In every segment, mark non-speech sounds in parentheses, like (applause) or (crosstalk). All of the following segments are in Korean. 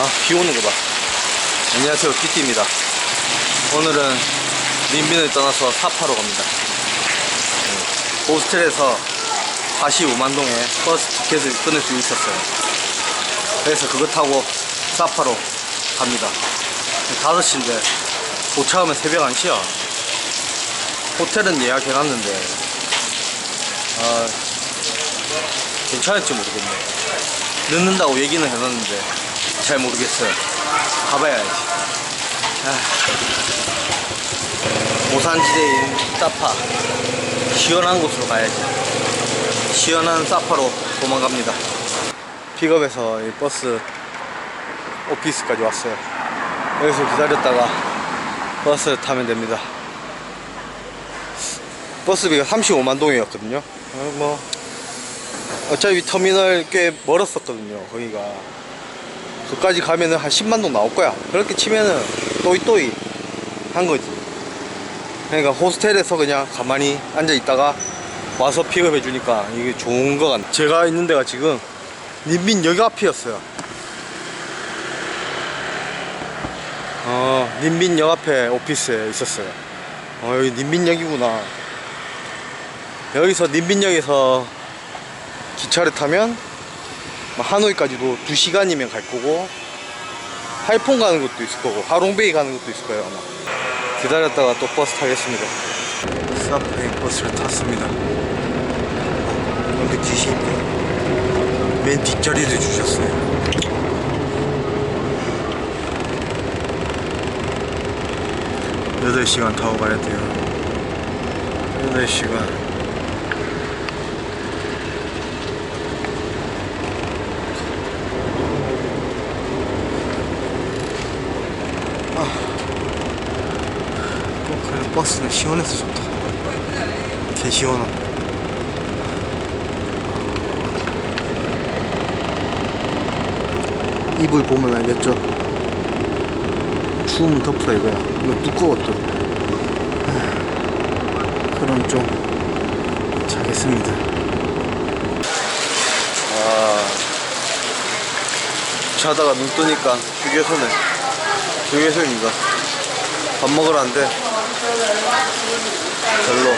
아, 비 오는 거 봐. 안녕하세요, 끼띠입니다. 오늘은 민빈을 떠나서 사파로 갑니다. 네, 호스텔에서 45만 동에 버스 티켓을 끊을 수 있었어요. 그래서 그거 타고 사파로 갑니다. 5시인데 도착하면 새벽 1시야. 호텔은 예약해놨는데, 아, 괜찮을지 모르겠네. 늦는다고 얘기는 해놨는데 잘 모르겠어요. 가봐야지. 아. 오산지대인 사파 시원한 곳으로 가야지. 시원한 사파로 도망갑니다. 픽업해서 이 버스 오피스까지 왔어요. 여기서 기다렸다가 버스 타면 됩니다. 버스비가 35만 동이었거든요. 어, 뭐 어차피 터미널 꽤 멀었었거든요 거기가 그까지 가면은 한 10만 동 나올 거야. 그렇게 치면은 또이또이 한 거지. 그러니까 호스텔에서 그냥 가만히 앉아 있다가 와서 픽업해 주니까 이게 좋은 거 같네. 제가 있는 데가 지금 님빈역 앞이었어요. 어 님빈역 앞에 오피스에 있었어요. 어 여기 님빈역이구나. 여기서 님빈역에서 기차를 타면 뭐 하노이까지도 2시간이면 갈 거고 하이폰 가는 것도 있을 거고 하롱베이 가는 것도 있을 거예요 아마. 기다렸다가 또 버스 타겠습니다. 사페이 버스를 탔습니다. 여기 뒤시 맨 뒷자리를 주셨어요. 여덟 시간 타고 가야 돼요. 여덟 시간 버스는 시원해서 좋다. 개 시원하다 이불 보면 알겠죠? 추우면 덮으라 이거야. 이거 아, 그럼 좀 자겠습니다. 아 자다가 눈 뜨니까 휴게소네. 휴게소입니다 밥 먹으러 왔는데 별로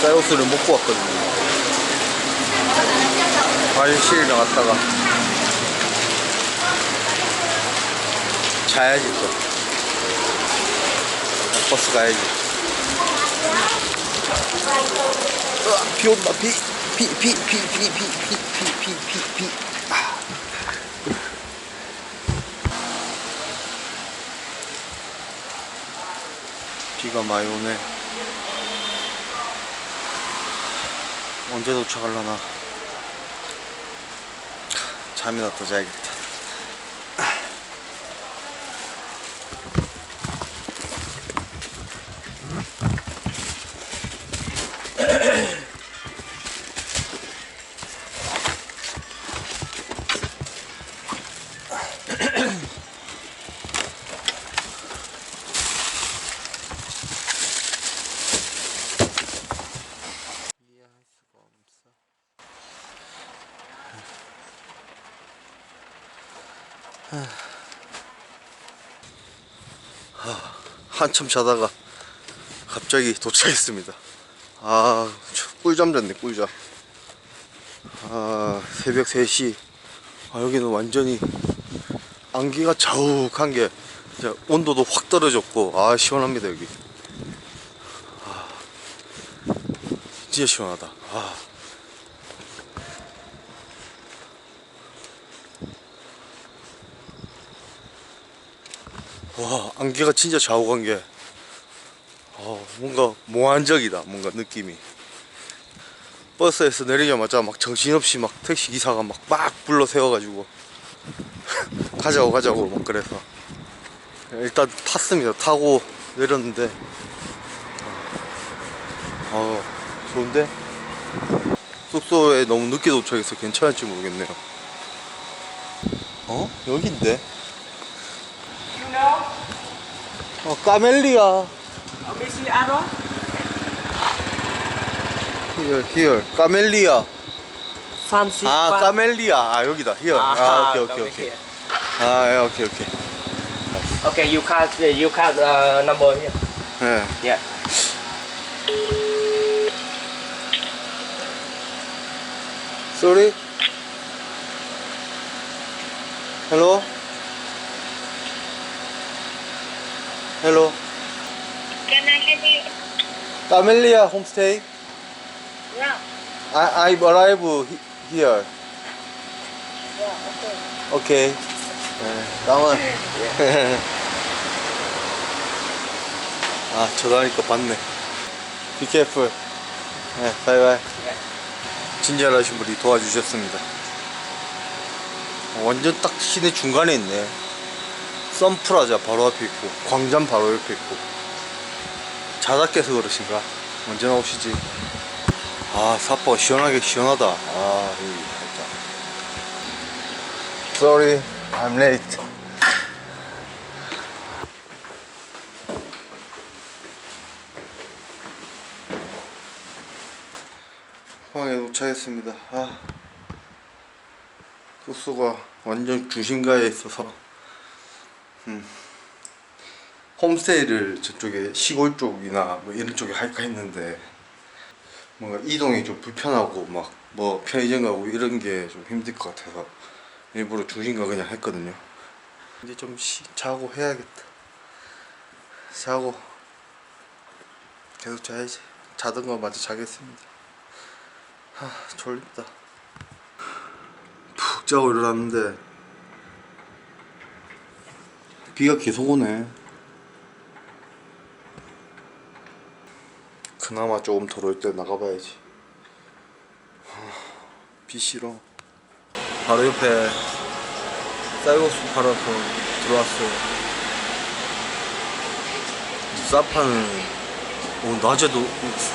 쌀국수를 먹고 왔거든요 화장실 나갔다가 자야지 또 버스 가야지 으아, 비 온다 비 비 비 비 비 비 비 비 비 비 비 비가 많이 오네. 언제 도착하려나? 잠이나 더 자야겠다. 한참 자다가 갑자기 도착했습니다. 아, 저 꿀잠 잤네, 꿀잠. 아, 새벽 3시. 아, 여기는 완전히 안개가 자욱한 게 온도도 확 떨어졌고, 아, 시원합니다, 여기. 진짜 시원하다. 아. 와, 안개가 진짜 좌우간 게, 어, 뭔가 몽환적이다, 뭔가 느낌이. 버스에서 내리자마자 막 정신없이 막 택시 기사가 막막 불러 세워가지고, (laughs) 가자고 가자고 막 그래서. 일단 탔습니다. 타고 내렸는데, 어, 좋은데? 숙소에 너무 늦게 도착해서 괜찮을지 모르겠네요. 어? 여긴데? 어, 까멜리아. uh, Miss Aro, Here, here. 까멜리아. fancy. 아, 까멜리아. 아, 여기다. here. 아, 오케이, 오케이, 오케이. here. 아, 예, 오케이, 오케이. Okay, you count. You count uh, number here. 예. Yeah. Sorry. Hello. Can I help you? Camellia homestay. Yeah. I I arrive he- here. Yeah, okay. Okay. 네, 다음은. 아, 전화하니까 봤네. Be careful. 네, 바이바이. 친절하신 분이 도와주셨습니다. 어, 완전 딱 시내 중간에 있네. 썬프라자 바로 앞에 있고, 광장 바로 옆에 있고. 자다 깨서 그러신가? 언제 나오시지? 아, 사퍼 시원하게 시원하다. 아, 살짝. Sorry, I'm late. 방에 도착했습니다. 아, 숙소가 완전 중심가에 있어서, 음, 홈스테이를 저쪽에 시골 쪽이나 뭐 이런 쪽에 할까 했는데, 뭔가 이동이 좀 불편하고 막 뭐 편의점 가고 이런 게 좀 힘들 것 같아서 일부러 중심가 그냥 했거든요. 이제 좀 쉬, 자고 해야겠다. 자고 계속 자야지. 자던 거 마저 자겠습니다. 하 졸립다. 푹 자고 일어났는데 비가 계속 오네. 그나마 조금 덜올때 나가봐야지. 비 싫어. 바로 옆에 쌀국수 팔아서 들어왔어요. 사파는 오, 낮에도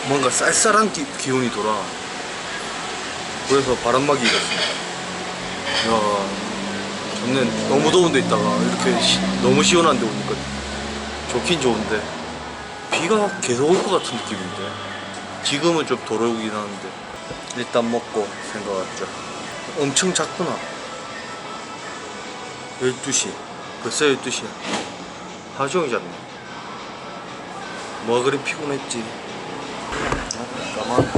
뭔가 쌀쌀한 기, 기운이 돌아. 그래서 바람막이 입었습니다. 야, 좋네. 너무 더운 데 있다가 이렇게 시- 너무 시원한 데 오니까 좋긴 좋은데 비가 계속 올 것 같은 느낌인데 지금은 좀덜 오긴 하는데 일단 먹고 생각했죠. 엄청 작구나. 12시. 벌써 12시야. 하루 종일 잤네. 뭐가 그리 피곤했지. 어, 까만.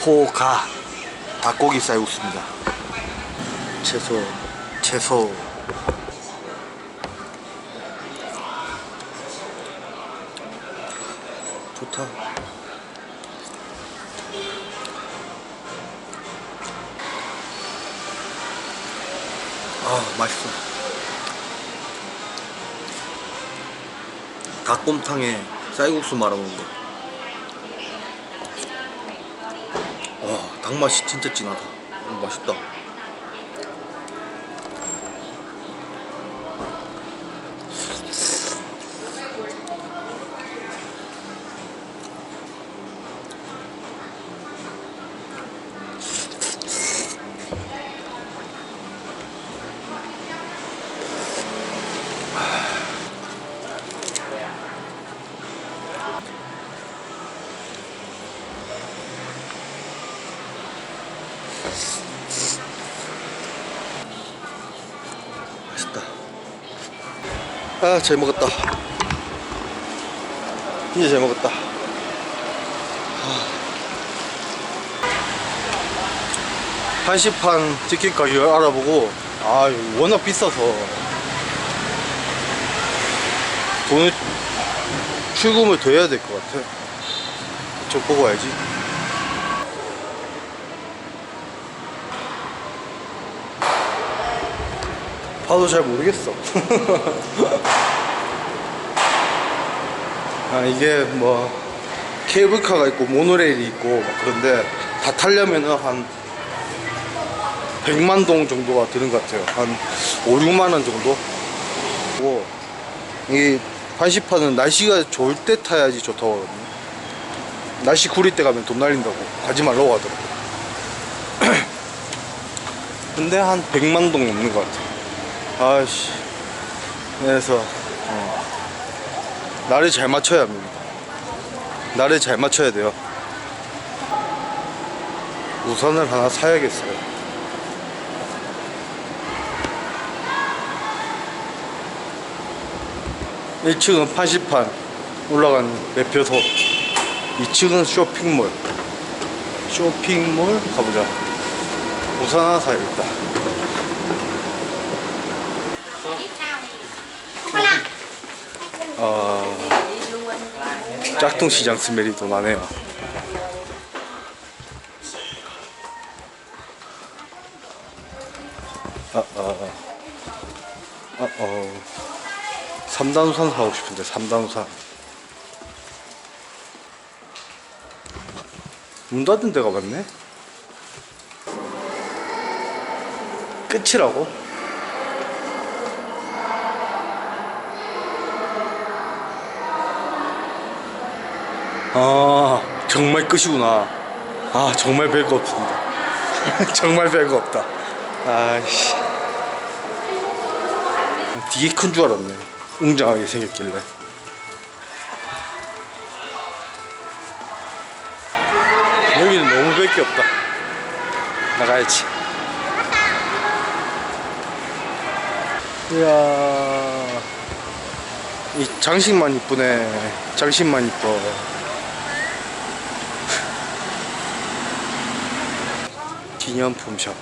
포가 닭고기 쌀국수입니다. 채소, 채소. 좋다. 아, 맛있어. 닭곰탕에 쌀국수 말아먹는 거. 와, 닭 맛이 진짜 진하다. 음. 맛있다. 아, 잘 먹었다. 진짜 잘 먹었다. 아. 한시판 티켓 가격을 알아보고, 아, 워낙 비싸서 돈을 출금을 더 해야 될 것 같아. 저 보고 와야지. 봐도 잘 모르겠어. (laughs) 아, 이게 뭐 케이블카가 있고 모노레일이 있고 막 그런데 다 타려면은 한 100만 동 정도가 드는 것 같아요. 한 5, 6만 원 정도. 고이 한시판은 날씨가 좋을 때 타야지 좋다고. 날씨 구릴 때 가면 돈 날린다고 가지 말라고 하더라고. (clears throat) 근데 한 100만 동 넘는 것 같아. 아씨 그래서 어, 날을 잘 맞춰야 합니다. 날을 잘 맞춰야 돼요. 우산을 하나 사야겠어요. 일층은 판시판 올라가는 매표소. 2층은 쇼핑몰. 쇼핑몰 가보자. 우산 하나 사야겠다 어, 짝퉁시장 스멜이 더 나네요. 아, 아, 아, 어. 3단 우산 사고 싶은데 3단 우산. 문 닫은 데가 많네? 끝이라고? 아 정말 끝이구나. 아 정말 별거 없습니다. (laughs) 정말 별거 없다. 아이씨. 되게 큰 줄 알았네. 웅장하게 생겼길래. 여기는 너무 별게 없다. 나가야지. 이야 이 장식만 이쁘네. 장식만 이뻐 기념품 샵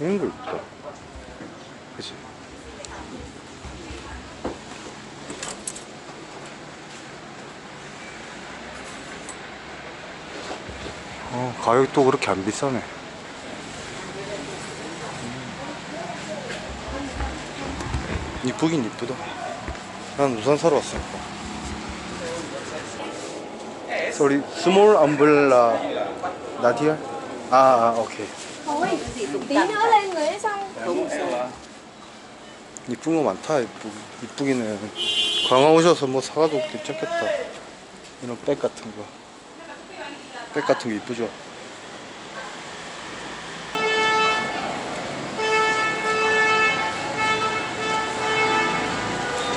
이런 거 있다 그치? 어 가격도 그렇게 안 비싸네. 이쁘긴 이쁘다 난 우산 사러 왔으니까 아, 아 오케이. tí nữa lên người xong 이쁜 거 많다 이쁘, 이쁘기는. 광화 오셔서 뭐 사가도 괜찮겠다. 이런 백 같은 거백 같은 거 이쁘죠?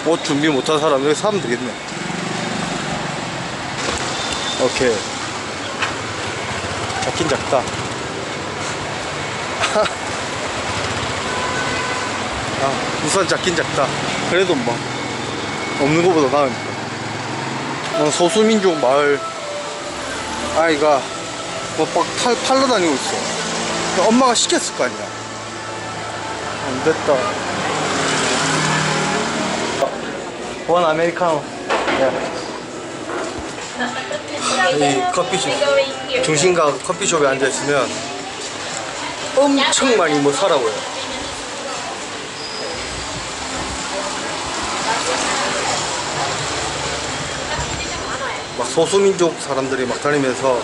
옷 준비 못한 사람 여기 사면 되겠네 오케이 작긴 작다 (laughs) 아, 우산 작긴 작다. 그래도 뭐 없는 것보다 나으니까. 어, 소수민족 마을 아이가 뭐막 팔러 다니고 있어. 엄마가 시켰을 거 아니야. 안 됐다. 원 아메리카노. 이 커피숍 중심가 커피숍에 앉아 있으면 엄청 많이 뭐 사라고요. 막 소수민족 사람들이 막 다니면서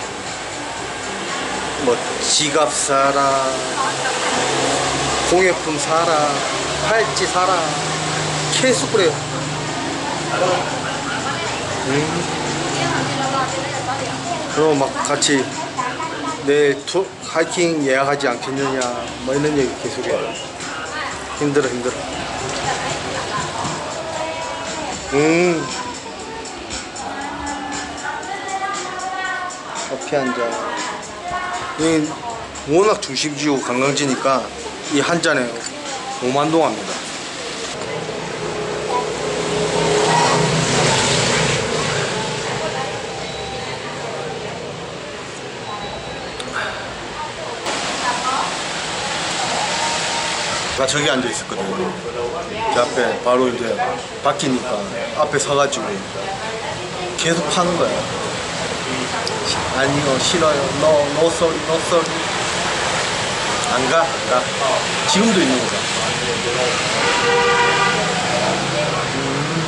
뭐 지갑 사라 공예품 사라 팔찌 사라 계속 그래요 음. 그럼 막 같이 내일 투, 하이킹 예약하지 않겠느냐 뭐 이런 얘기 계속 해요 힘들어 힘들어 음 커피 한 잔. 이 워낙 중심지고 관광지니까 이 한 잔에 5만 동 합니다. 나 저기 앉아 있었거든요. 제 앞에 바로 이제 바뀌니까 앞에 서가지고 계속 파는 거야. 아니요 싫어요 no no sorry no sorry 안 가 안 가 지금도 있는 거다 음.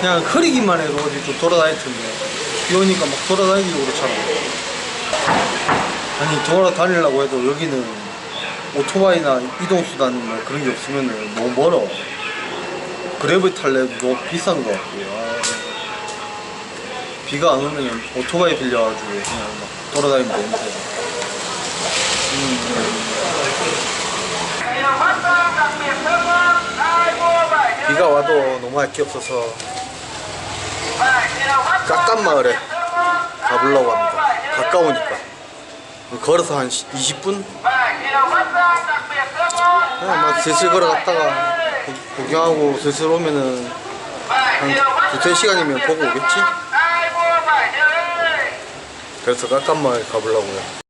그냥 흐리기만 해도 어디 좀 돌아다닐 텐데 비 오니까 막 돌아다니기도 그렇잖아 아니 돌아다니려고 해도 여기는 오토바이나 이동수단 뭐 그런 게 없으면 너무 멀어 그래블 탈래도 너무 비싼 거 같고요 아. 비가 안 오면 오토바이 빌려가지고 그냥 막 돌아다니면 되는데 음. 와도 너무 할 게 없어서 깎간마을에 가보려고 합니다. 가까우니까. 걸어서 한 20분? 그냥 막 슬슬 걸어갔다가 구- 구경하고 슬슬 오면은 한 두세 시간이면 보고 오겠지? 그래서 깎간마을 가보려고요.